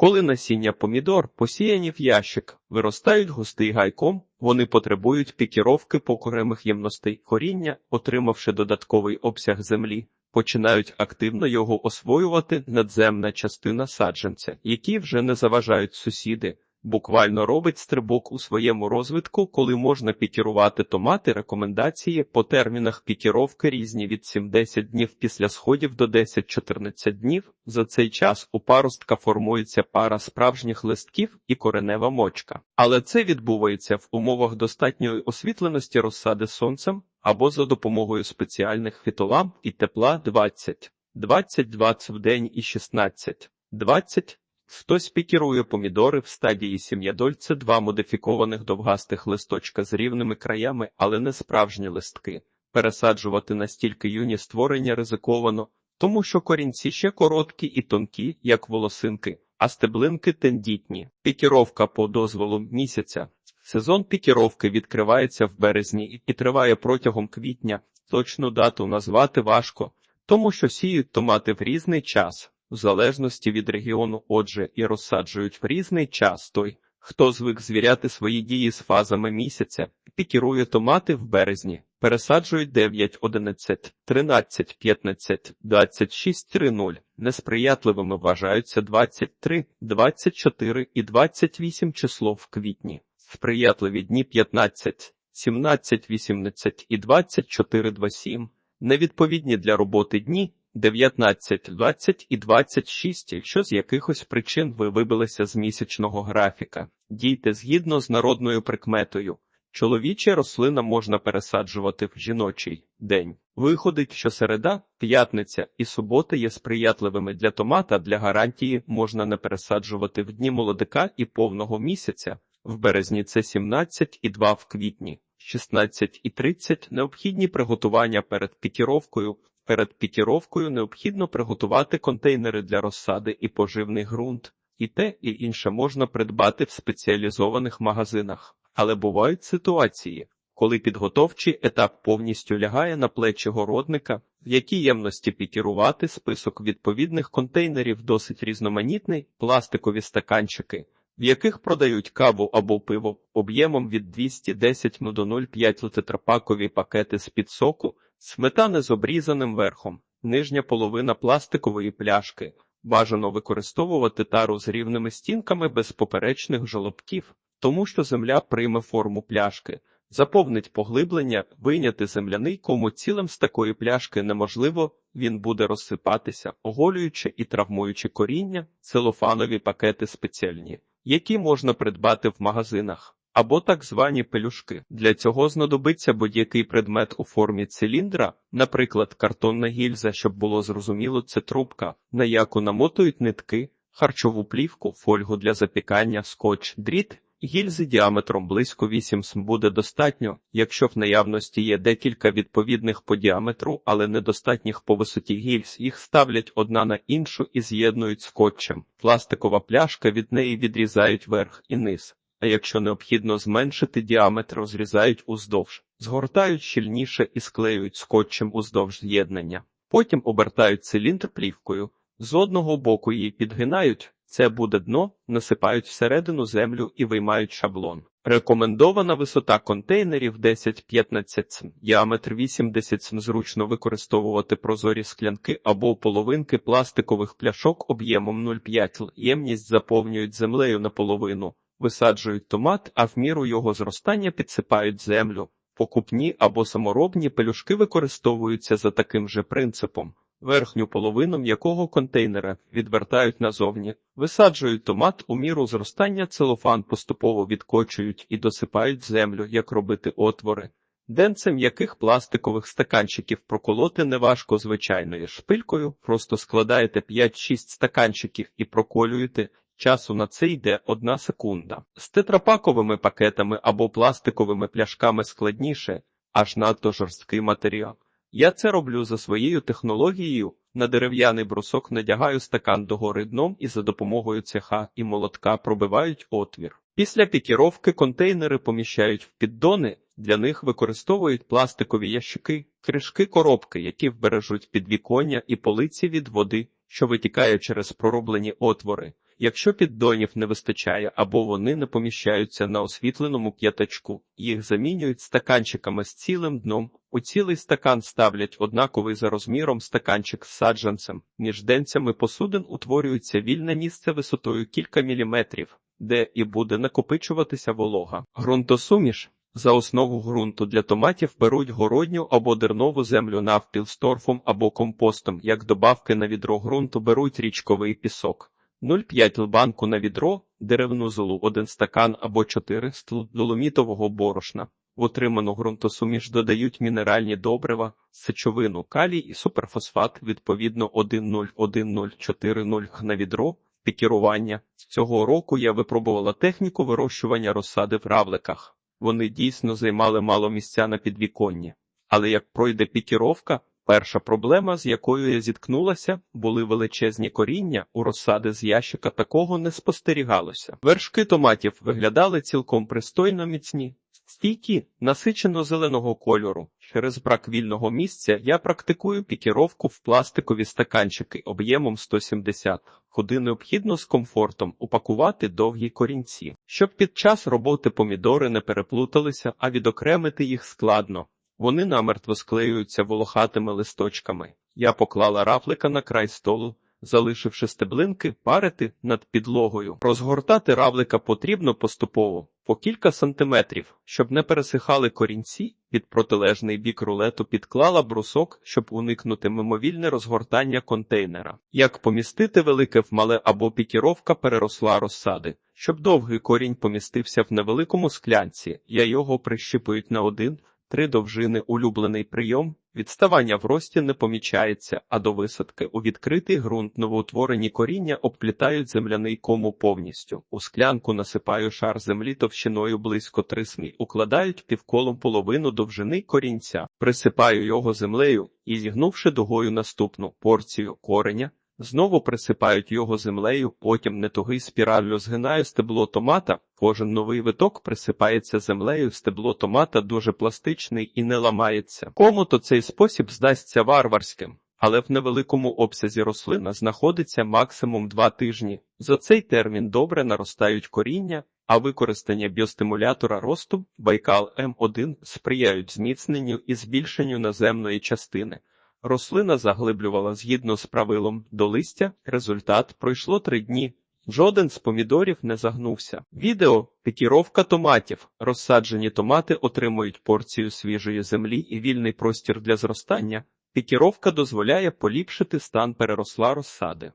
Коли насіння помідор посіяні в ящик, виростають густий гайком, вони потребують пікіровки покоремих ємностей коріння, отримавши додатковий обсяг землі, починають активно його освоювати надземна частина саджанця, які вже не заважають сусіди. Буквально робить стрибок у своєму розвитку, коли можна пікірувати томати. Рекомендації по термінах пікіровки різні від 7-10 днів після сходів до 10-14 днів. За цей час у паростка формується пара справжніх листків і коренева мочка. Але це відбувається в умовах достатньої освітленості розсади сонцем або за допомогою спеціальних фітоламп і тепла 20, 20-20 в день і 16, 20 Хтось пікірує помідори в стадії сім'ядоль це два модифікованих довгастих листочка з рівними краями, але не справжні листки. Пересаджувати настільки юні створення ризиковано, тому що корінці ще короткі і тонкі, як волосинки, а стеблинки тендітні. Пікіровка по дозволу місяця. Сезон пікіровки відкривається в березні і триває протягом квітня. Точну дату назвати важко, тому що сіють томати в різний час в залежності від регіону, отже, і розсаджують в різний час той, хто звик звіряти свої дії з фазами місяця, пікірує томати в березні, пересаджують 9, 11, 13, 15, 26, 30. Несприятливими вважаються 23, 24 і 28 число в квітні, сприятливі дні 15, 17, 18 і 24, 27, невідповідні для роботи дні 19, 20 і 26, якщо з якихось причин ви вибилися з місячного графіка. Дійте згідно з народною прикметою. Чоловіча рослина можна пересаджувати в жіночий день. Виходить, що середа, п'ятниця і субота є сприятливими для томата. Для гарантії можна не пересаджувати в дні молодика і повного місяця. В березні це 17 і 2 в квітні, 16 і 30 необхідні приготування перед пікіровкою. Перед пікіровкою необхідно приготувати контейнери для розсади і поживний ґрунт, і те, і інше можна придбати в спеціалізованих магазинах. Але бувають ситуації, коли підготовчий етап повністю лягає на плечі городника, в якій ємності пікірувати список відповідних контейнерів досить різноманітний, пластикові стаканчики, в яких продають каву або пиво об'ємом від 210 до 0,5 тетрапакові пакети з під соку, Сметани з обрізаним верхом, нижня половина пластикової пляшки. Бажано використовувати тару з рівними стінками без поперечних жолобків, тому що земля прийме форму пляшки, заповнить поглиблення, вийняти земляний кому цілим з такої пляшки неможливо, він буде розсипатися, оголюючи і травмуючи коріння, целофанові пакети спеціальні, які можна придбати в магазинах або так звані пелюшки. Для цього знадобиться будь-який предмет у формі циліндра, наприклад, картонна гільза, щоб було зрозуміло, це трубка, на яку намотують нитки, харчову плівку, фольгу для запікання, скотч, дріт. Гільзи діаметром близько 8 см буде достатньо, якщо в наявності є декілька відповідних по діаметру, але недостатніх по висоті гільз, їх ставлять одна на іншу і з'єднують скотчем. Пластикова пляшка від неї відрізають верх і низ а якщо необхідно зменшити діаметр, розрізають уздовж, згортають щільніше і склеюють скотчем уздовж з'єднання. Потім обертають циліндр плівкою, з одного боку її підгинають, це буде дно, насипають всередину землю і виймають шаблон. Рекомендована висота контейнерів 10-15 см, діаметр 80 см зручно використовувати прозорі склянки або половинки пластикових пляшок об'ємом 0,5 л. Ємність заповнюють землею наполовину висаджують томат, а в міру його зростання підсипають землю. Покупні або саморобні пелюшки використовуються за таким же принципом. Верхню половину м'якого контейнера відвертають назовні, висаджують томат у міру зростання целофан поступово відкочують і досипають землю, як робити отвори. Денце м'яких пластикових стаканчиків проколоти неважко звичайною шпилькою, просто складаєте 5-6 стаканчиків і проколюєте, Часу на це йде одна секунда. З тетрапаковими пакетами або пластиковими пляшками складніше, аж надто жорсткий матеріал. Я це роблю за своєю технологією. На дерев'яний брусок надягаю стакан догори дном і за допомогою цеха і молотка пробивають отвір. Після пікіровки контейнери поміщають в піддони, для них використовують пластикові ящики, кришки коробки, які вбережуть підвіконня і полиці від води, що витікає через пророблені отвори. Якщо піддонів не вистачає або вони не поміщаються на освітленому п'ятачку, їх замінюють стаканчиками з цілим дном. У цілий стакан ставлять однаковий за розміром стаканчик з саджанцем. Між денцями посудин утворюється вільне місце висотою кілька міліметрів, де і буде накопичуватися волога. Ґрунтосуміш за основу ґрунту для томатів беруть городню або дернову землю навпіл з торфом або компостом. Як добавки на відро ґрунту беруть річковий пісок. 0,5 лбанку на відро, деревну золу 1 стакан або 4 стл доломітового борошна. В отриману ґрунтосуміш додають мінеральні добрива, сечовину, калій і суперфосфат, відповідно 1,0,1,0,4,0 г на відро. Пікірування. Цього року я випробувала техніку вирощування розсади в равликах. Вони дійсно займали мало місця на підвіконні. Але як пройде пікіровка, перша проблема, з якою я зіткнулася, були величезні коріння, у розсади з ящика такого не спостерігалося. Вершки томатів виглядали цілком пристойно міцні, стійкі, насичено зеленого кольору. Через брак вільного місця я практикую пікіровку в пластикові стаканчики об'ємом 170, куди необхідно з комфортом упакувати довгі корінці, щоб під час роботи помідори не переплуталися, а відокремити їх складно. Вони намертво склеюються волохатими листочками. Я поклала равлика на край столу, залишивши стеблинки парити над підлогою. Розгортати равлика потрібно поступово, по кілька сантиметрів, щоб не пересихали корінці. Під протилежний бік рулету підклала брусок, щоб уникнути мимовільне розгортання контейнера. Як помістити велике в мале або пікіровка переросла розсади. Щоб довгий корінь помістився в невеликому склянці, я його прищіпують на один. Три довжини улюблений прийом, відставання в рості не помічається, а до висадки у відкритий ґрунт новоутворені коріння обплітають земляний кому повністю. У склянку насипаю шар землі товщиною близько 3 смі, укладають півколом половину довжини корінця, присипаю його землею і, зігнувши дугою наступну порцію кореня, Знову присипають його землею, потім нетугий спіраллю згинаю стебло томата. Кожен новий виток присипається землею, стебло томата дуже пластичний і не ламається. Кому-то цей спосіб здасться варварським, але в невеликому обсязі рослина знаходиться максимум два тижні. За цей термін добре наростають коріння, а використання біостимулятора росту Байкал М1 сприяють зміцненню і збільшенню наземної частини. Рослина заглиблювала згідно з правилом до листя. Результат пройшло три дні. Жоден з помідорів не загнувся. Відео пікіровка томатів. Розсаджені томати отримують порцію свіжої землі і вільний простір для зростання. Пікіровка дозволяє поліпшити стан переросла розсади.